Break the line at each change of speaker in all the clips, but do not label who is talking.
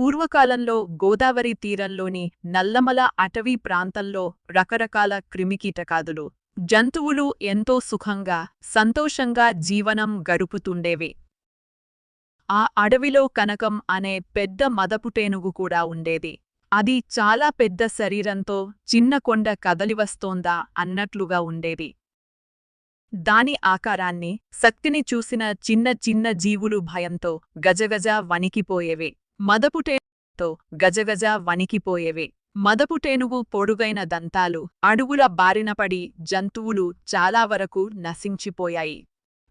పూర్వకాలంలో గోదావరి తీరంలోని నల్లమల అటవీ ప్రాంతంలో రకరకాల క్రిమికీటకాదులు జంతువులు ఎంతో సుఖంగా సంతోషంగా జీవనం గడుపుతుండేవి. ఆ అడవిలో కనకం అనే పెద్ద మదపుటేనుగు కూడా ఉండేది. అది చాలా పెద్ద శరీరంతో చిన్న కొండ కదలివస్తోందా అన్నట్లుగా ఉండేది. దాని ఆకారాన్ని శక్తిని చూసిన చిన్న చిన్న జీవులు భయంతో గజగజ వణికిపోయేవి. మదపుటేనుతో గజగజ వణికిపోయేవే. మదపుటేనువు పొడుగైన దంతాలు అడవుల బారినపడి జంతువులు చాలా వరకు నశించిపోయాయి.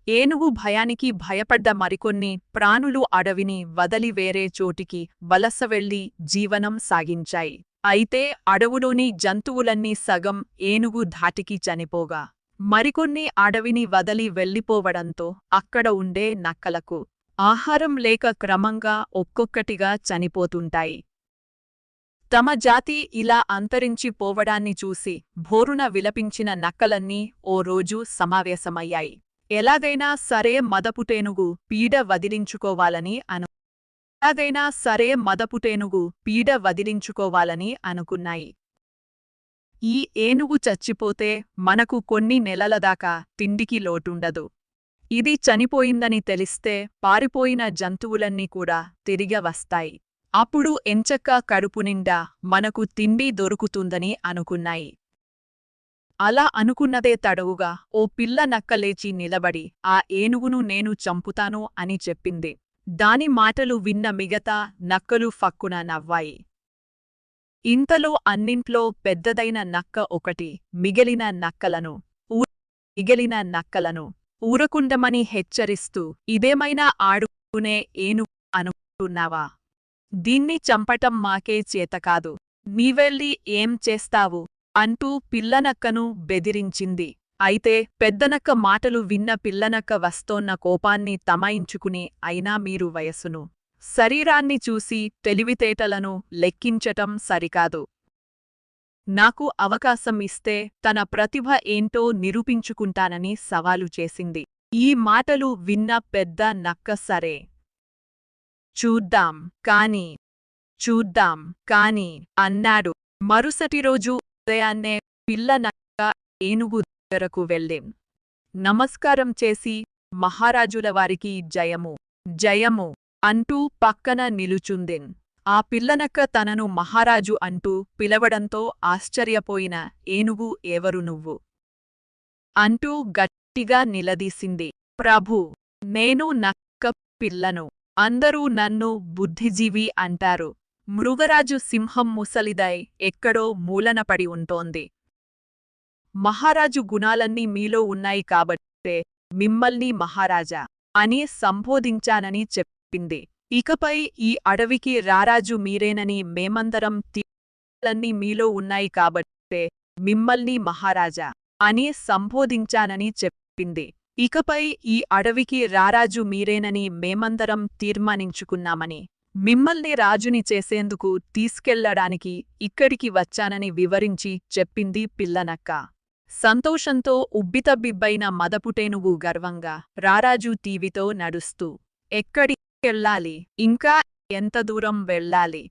ఏనుగు భయానికి భయపడ్డ మరికొన్ని ప్రాణులు అడవిని వదలి వేరే చోటికి వలస వెళ్ళి జీవనం సాగించాయి. అయితే అడవులోని జంతువులన్నీ సగం ఏనుగు ధాటికి చనిపోగా. మరికొన్ని అడవిని వదలి వెళ్ళిపోవడంతో అక్కడ ఉండే నక్కలకు ఆహారం లేక క్రమంగా ఒక్కొక్కటిగా చనిపోతుంటాయి. తమ జాతి ఇలా అంతరించిపోవడాన్ని చూసి భోరున విలపించిన నక్కలన్నీ ఓ రోజు సమావేశమయ్యాయి. ఎలాగైనా సరే మదపుటేనుగు పీడ వదిలించుకోవాలని అను ఎలాగైనా సరే మదపుటేనుగు పీడ వదిలించుకోవాలని అనుకున్నాయి. ఈ ఏనుగు చచ్చిపోతే మనకు కొన్ని నెలల దాకా తిండికి లోటుండదు. ఇది చనిపోయిందని తెలిస్తే పారిపోయిన జంతువులన్నీ కూడా తిరిగి వస్తాయి. అప్పుడు ఎంచక్కా కడుపు నిండా మనకు తిండి దొరుకుతుందని అనుకున్నాయి. అలా అనుకున్నదే తడవుగా ఓ పిల్ల నక్క లేచి నిలబడి ఆ ఏనుగును నేను చంపుతాను అని చెప్పింది. దాని మాటలు విన్న మిగతా నక్కలు ఫక్కున నవ్వాయి. ఇంతలో అన్నింట్లో పెద్దదైన నక్క ఒకటి మిగిలిన నక్కలను మిగిలిన నక్కలను ఊరకుండమని హెచ్చరిస్తూ ఇదేమైనా ఆడుకునే ఏను అనుకుంటున్నావా? దీన్ని చంపటం మాకే చేతకాదు నీవెళ్ళి ఏం చేస్తావు? అంటూ పిల్లనక్కను బెదిరించింది. అయితే పెద్దనక్క మాటలు విన్న పిల్లనక్క వస్తోన్న కోపాన్ని తమాయించుకుని అయినా మీరు వయసును శరీరాన్ని చూసి తెలివితేటలను లెక్కించటం సరికాదు. నాకు అవకాశం ఇస్తే తన ప్రతిభ ఏంటో నిరూపించుకుంటానని సవాలు చేసింది. ఈ మాటలు విన్న పెద్ద నక్క సరే. చూద్దాం కాని చూద్దాం కాని అన్నాడు. మరుసటి రోజు ఉదయాన్నే పిల్ల నక్క ఏనుగు దగ్గరకు వెళ్ళేం నమస్కారం చేసి మహారాజుల వారికి జయము జయము అంటూ పక్కన నిలుచుందెన్ ఆ పిల్లనక్క తనను మహారాజు అంటూ పిలవడంతో ఆశ్చర్యపోయిన ఏనుగు ఎవరు నువ్వు? అంటూ గట్టిగా నిలదీసింది. ప్రభూ నేను నక్క పిల్లను. అందరూ నన్ను బుద్ధిజీవి అంటారు. మృగరాజు సింహం ముసలిదై ఎక్కడో మూలనపడి ఉంటోంది. మహారాజు గుణాలన్నీ మీలో ఉన్నాయి కాబట్టే మిమ్మల్ని మహారాజా అని సంబోధించానని చెప్పింది. ఇకపై ఈ అడవికి రారాజు మీరేనని మేమందరం తీలన్నీ మీలో ఉన్నాయి కాబట్టే మిమ్మల్ని మహారాజా అని సంబోధించానని చెప్పింది. ఇకపై ఈ అడవికి రారాజు మీరేనని మేమందరం తీర్మానించుకున్నామని మిమ్మల్ని రాజుని చేసేందుకు తీసుకెళ్ళడానికి ఇక్కడికి వచ్చానని వివరించి చెప్పింది పిల్లనక్క. సంతోషంతో ఉబ్బితబ్బిబ్బైన మదపుటేనువు గర్వంగా రారాజు టీవీతో నడుస్తూ వెళ్ళాలి ఇంకా ఎంత దూరం వెళ్ళాలి?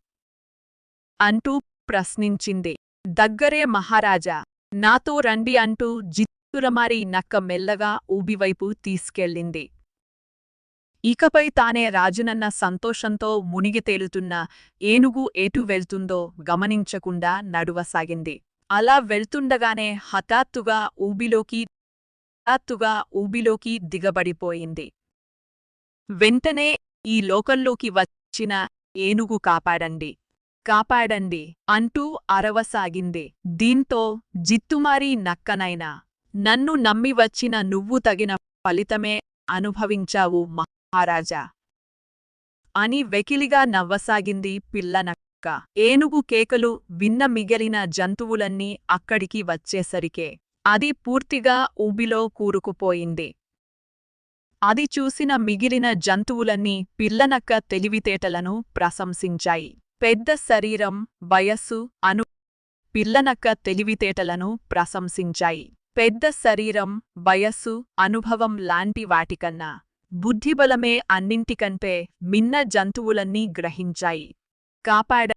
అంటూ ప్రశ్నించింది. దగ్గరే మహారాజా. నాతో రండి అంటూ జిత్తురమారి నక్క మెల్లగా ఊబివైపు తీసుకెళ్ళింది. ఇకపై తానే రాజునన్న సంతోషంతో మునిగి తేలుతున్న ఏనుగు ఏటు వెళ్తుందో గమనించకుండా నడువసాగింది. అలా వెళ్తుండగానే హఠాత్తుగా ఊబిలోకి హఠాత్తుగా ఊబిలోకి దిగబడిపోయింది. వెంటనే ఈ లోకంలోకి వచ్చిన ఏనుగు కాపాడండి. కాపాడండి అంటూ అరవసాగింది. దీంతో జిత్తుమారీ నక్కనైనా నన్ను నమ్మి వచ్చిన నువ్వు తగిన ఫలితమే అనుభవించావు మహారాజా. అని వెకిలిగా నవ్వసాగింది పిల్లనక్క ఏనుగు కేకలు విన్న మిగిలిన జంతువులన్నీ అక్కడికి వచ్చేసరికే. అది పూర్తిగా ఊబిలో కూరుకుపోయింది. అది చూసిన మిగిలిన జంతువులన్నీ పిల్లనక్క తెలివితేటలను ప్రశంసించాయి. పెద్ద శరీరం వయస్సు అను పిల్లనక్క తెలివితేటలను ప్రశంసించాయి. పెద్ద శరీరం వయస్సు అనుభవం లాంటి వాటికన్నా బుద్ధిబలమే అన్నింటికంటే మిన్న జంతువులన్నీ గ్రహించాయి. కాపాడ